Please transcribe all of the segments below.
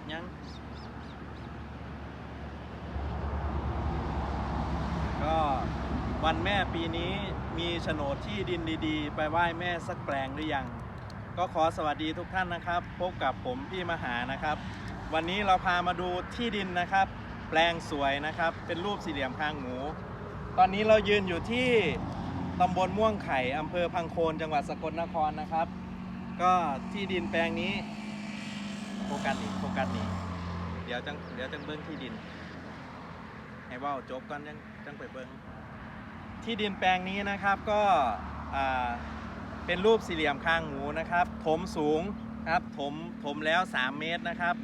ดยัง ก็วันแม่ปีนี้มีโฉนดที่ดินดีๆ ไปไหว้แม่สักแปลงหรือยัง ก็ขอสวัสดีทุกท่านนะครับ พบกับผมพี่มหานะครับ วันนี้เราพามาดูที่ดินนะครับ แปลงสวยนะครับ เป็นรูปสี่เหลี่ยมคางหมู ตอนนี้เรายืนอยู่ที่ตำบลม่วงไข่อำเภอพังโคนจังหวัดสกลนครนะครับ ก็ที่ดินแปลงนี้ ฟกัสนี่โฟกัสนี่เดี๋ยวจังเดี๋ยวจังเบิ้งที่ดิน ให้ว่าจบก่อนจังจังไปเบิ้งที่ดินแปลงนี้นะครับก็เป็นรูปสี่เหลี่ยมคางหมูนะครับ ถมสูงครับถมถมแล้ว 3 เมตรนะครับ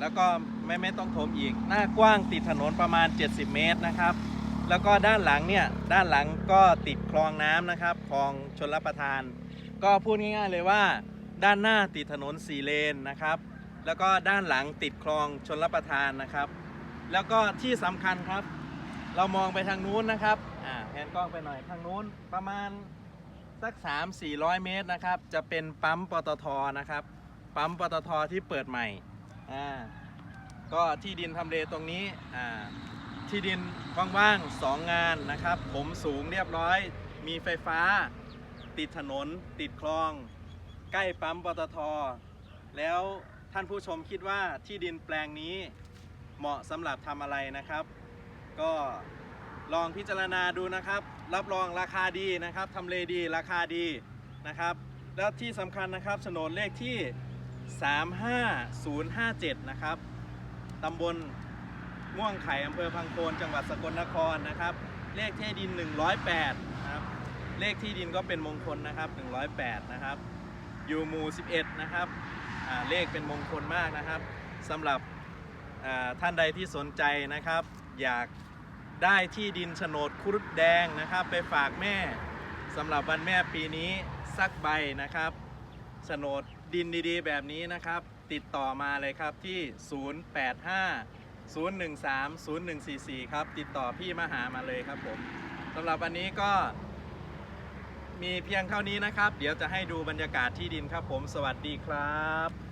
แล้วก็ไม่ไม่ต้องถมอีก หน้ากว้างติดถนนประมาณ 70 เมตรนะครับ แล้วก็ด้านหลังเนี่ยด้านหลังก็ติดคลองน้ำนะครับคลองชนรับประทาน ก็พูดง่ายๆเลยว่า ด้านหน้าติดถนนสี่เลนนะครับ แล้วก็ด้านหลังติดคลองชนรับประทานนะครับ แล้วก็ที่สำคัญครับ เรามองไปทางนู้นนะครับอ่าแผนกล้องไปหน่อยทางนู้นประมาณสัก 3 400 เมตรนะครับ จะเป็นปั๊มปตทนะครับ ปั๊มปตทที่เปิดใหม่อ่าก็ที่ดินทำเลตรงนี้อ่าที่ดินว่างๆสองงานนะครับ ผมสูงเรียบร้อย มีไฟฟ้า ติดถนน ติดคลอง ใกล้ปั๊มปตท แล้วท่านผู้ชมคิดว่าที่ดินแปลงนี้เหมาะสำหรับทำอะไรนะครับ ก็ลองพิจารณาดูนะครับ รับรองราคาดีนะครับทำเลดีราคาดีนะครับ แล้วที่สำคัญนะครับโฉนดเลขที่ 35057 นะครับตำบลม่วงไข่อำเภอพังโคนจังหวัดสกลนครนะครับ เลขที่ดิน 108นะครับเลขที่ดินก็เป็นมงคลนะครับ 108 นะครับ อยู่หมู่ 11 นะครับเลขเป็นมงคลมากนะครับสำหรับท่านใดที่สนใจนะครับ อยากได้ที่ดินโฉนดครุฑแดงนะครับ ไปฝากแม่สำหรับวันแม่ปีนี้สักใบนะครับโฉนดดินดีๆ แบบนี้นะครับ ติดต่อมาเลยครับที่ 085 013 0144 ครับ ติดต่อพี่มาหามาเลยครับผมสำหรับวันนี้ก็ มีเพียงเท่านี้นะครับ เดี๋ยวจะให้ดูบรรยากาศที่ดินครับผม สวัสดีครับ